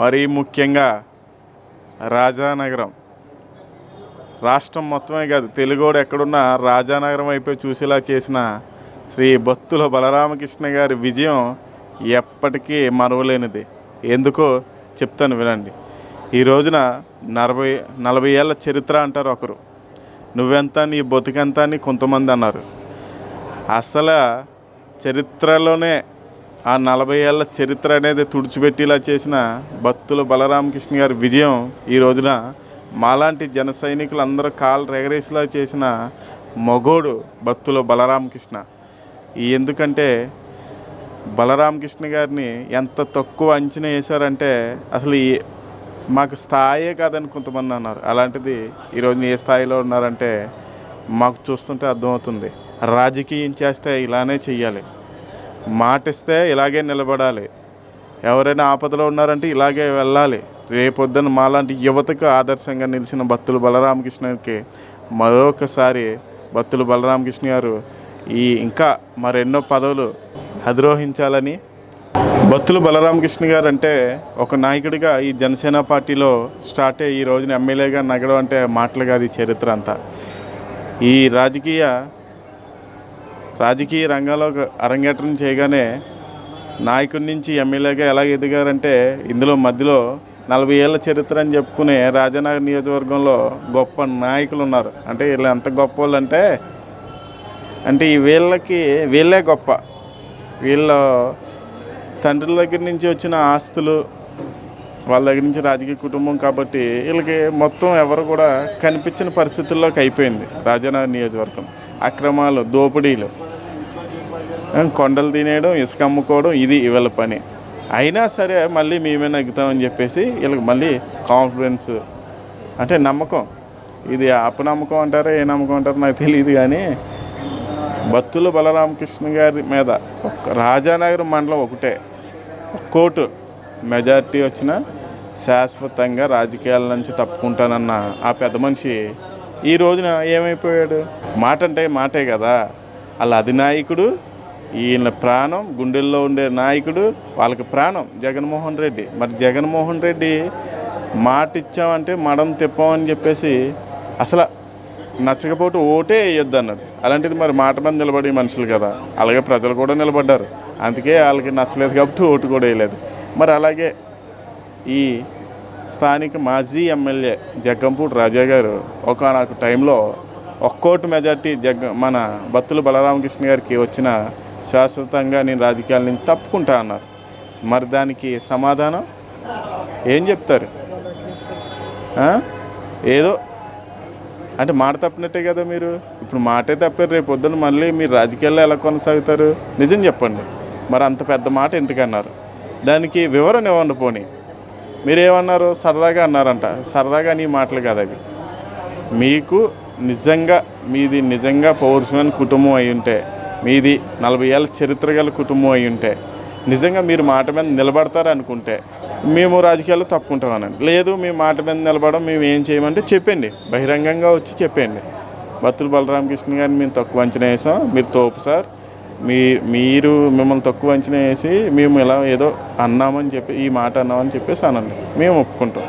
మరీ ముఖ్యంగా రాజానగరం. రాష్ట్రం మొత్తమే కాదు తెలుగోడు ఎక్కడున్నా రాజానగరం వైపు చూసేలా చేసిన శ్రీ భక్తుల బలరామకృష్ణ గారి విజయం ఎప్పటికీ మరవలేనిది. ఎందుకో చెప్తాను వినండి. ఈ రోజున నలభై నలభై ఏళ్ళ చరిత్ర అంటారు ఒకరు. నువ్వెంత నీ బతుకెంత అని కొంతమంది అన్నారు. అసలు చరిత్రలోనే ఆ నలభై ఏళ్ళ చరిత్ర అనేది తుడిచిపెట్టేలా చేసిన భక్తుల బలరామకృష్ణ గారి విజయం ఈ రోజున మాలాంటి జన సైనికులు అందరూ కాలు రెగరేసేలా చేసిన మగోడు భక్తుల బలరామకృష్ణ. ఎందుకంటే బలరామకృష్ణ గారిని ఎంత తక్కువ అంచనా వేశారంటే అసలు ఈ మాకు స్థాయే కాదని కొంతమంది అన్నారు. అలాంటిది ఈరోజు ఏ స్థాయిలో ఉన్నారంటే మాకు చూస్తుంటే అర్థమవుతుంది. రాజకీయం చేస్తే ఇలానే చెయ్యాలి. మాటిస్తే ఇలాగే నిలబడాలి. ఎవరైనా ఆపదలో ఉన్నారంటే ఇలాగే వెళ్ళాలి. రేపొద్దున మాలాంటి యువతకు ఆదర్శంగా నిలిచిన భక్తులు బలరామకృష్ణకి మరొకసారి భక్తులు బలరామకృష్ణ గారు ఈ ఇంకా మరెన్నో పదవులు అధిరోహించాలని భక్తులు బలరామకృష్ణ గారు అంటే ఒక నాయకుడిగా ఈ జనసేన పార్టీలో స్టార్ట్ అయ్యి ఈ రోజున ఎమ్మెల్యేగా నగడం అంటే మాటలు కాదు ఈ చరిత్ర అంతా. ఈ రాజకీయ రాజకీయ రంగంలో అరంగేట్రం చేయగానే నాయకుడి నుంచి ఎమ్మెల్యేగా ఎలా ఎదిగారంటే ఇందులో మధ్యలో నలభై ఏళ్ళ చరిత్ర అని చెప్పుకునే రాజనగర్ నియోజకవర్గంలో గొప్ప నాయకులు ఉన్నారు. అంటే వీళ్ళు ఎంత గొప్ప వాళ్ళు అంటే అంటే ఈ వీళ్ళకి వీళ్ళే గొప్ప. వీళ్ళ తండ్రుల దగ్గర నుంచి వచ్చిన ఆస్తులు వాళ్ళ దగ్గర నుంచి రాజకీయ కుటుంబం కాబట్టి వీళ్ళకి మొత్తం ఎవరు కూడా కనిపించిన పరిస్థితుల్లోకి అయిపోయింది రాజనగర్ నియోజకవర్గం. అక్రమాలు దోపిడీలు. కొండలు తినేయడం ఇసుక అమ్ముకోవడం ఇది ఇవాళ పని. అయినా సరే మళ్ళీ మేమే నగ్గుతామని చెప్పేసి వీళ్ళకి మళ్ళీ కాన్ఫిడెన్స్ అంటే నమ్మకం. ఇది అపనమ్మకం అంటారా ఏ నమ్మకం అంటారో నాకు తెలియదు కానీ బత్తుల బలరామకృష్ణ గారి మీద ఒక్క రాజానగరం మండలం ఒకటే. కోటు. మెజారిటీ వచ్చిన శాశ్వతంగా రాజకీయాల నుంచి తప్పుకుంటానన్న ఆ పెద్ద మనిషి ఈ రోజున ఏమైపోయాడు? మాట అంటే మాటే కదా. వాళ్ళ అధినాయకుడు ఈయన ప్రాణం గుండెల్లో ఉండే నాయకుడు వాళ్ళకి ప్రాణం జగన్మోహన్ రెడ్డి. మరి జగన్మోహన్ రెడ్డి మాట ఇచ్చామంటే మడం తిప్పామని చెప్పేసి అసలు నచ్చకపోతే ఓటే వేయొద్దు అన్నాడు. అలాంటిది మరి మాట మీద నిలబడి మనుషులు కదా. అలాగే ప్రజలు కూడా నిలబడ్డారు. అందుకే వాళ్ళకి నచ్చలేదు కాబట్టి ఓటు కూడా వేయలేదు. మరి అలాగే ఈ స్థానిక మాజీ ఎమ్మెల్యే జగ్గంపూడి రాజా గారు ఒకనొక టైంలో ఒక్కోటి మెజార్టీ జగ్గ మన బత్తుల బలరామకృష్ణ గారికి వచ్చిన శాశ్వతంగా నేను రాజకీయాల నుంచి తప్పుకుంటా అన్నారు. మరి దానికి సమాధానం? ఏం చెప్తారు? ఏదో? అంటే మాట తప్పినట్టే కదా మీరు? ఇప్పుడు మాటే తప్పారు రేపు పొద్దున్న మళ్ళీ మీరు రాజకీయాల్లో ఎలా కొనసాగుతారు? నిజం చెప్పండి. మరి అంత పెద్ద మాట ఎందుకన్నారు? దానికి వివరణ ఇవ్వండి పోనీ. మీరేమన్నారు సరదాగా అన్నారంట. సరదాగా నీ మాటలు కాదు అవి. మీకు నిజంగా మీది నిజంగా పౌరుషమైన కుటుంబం అయి ఉంటే మీది నలభై ఏళ్ళ చరిత్ర గల కుటుంబం అయి ఉంటే నిజంగా మీరు మాట మీద నిలబడతారు అనుకుంటే మేము రాజకీయాల్లో తప్పుకుంటామనండి. లేదు మీ మాట మీద నిలబడడం మేము ఏం చేయమంటే చెప్పండి. బహిరంగంగా వచ్చి చెప్పండి. బత్తుల బలరామకృష్ణ గారిని మేము తక్కువ అంచనా వేసాం. మీరు తోపు సార్. మీ మీరు మిమ్మల్ని తక్కువ అంచనా వేసి మేము ఇలా ఏదో అన్నామని చెప్పి ఈ మాట అన్నామని చెప్పేసి అనండి. మేము ఒప్పుకుంటాం.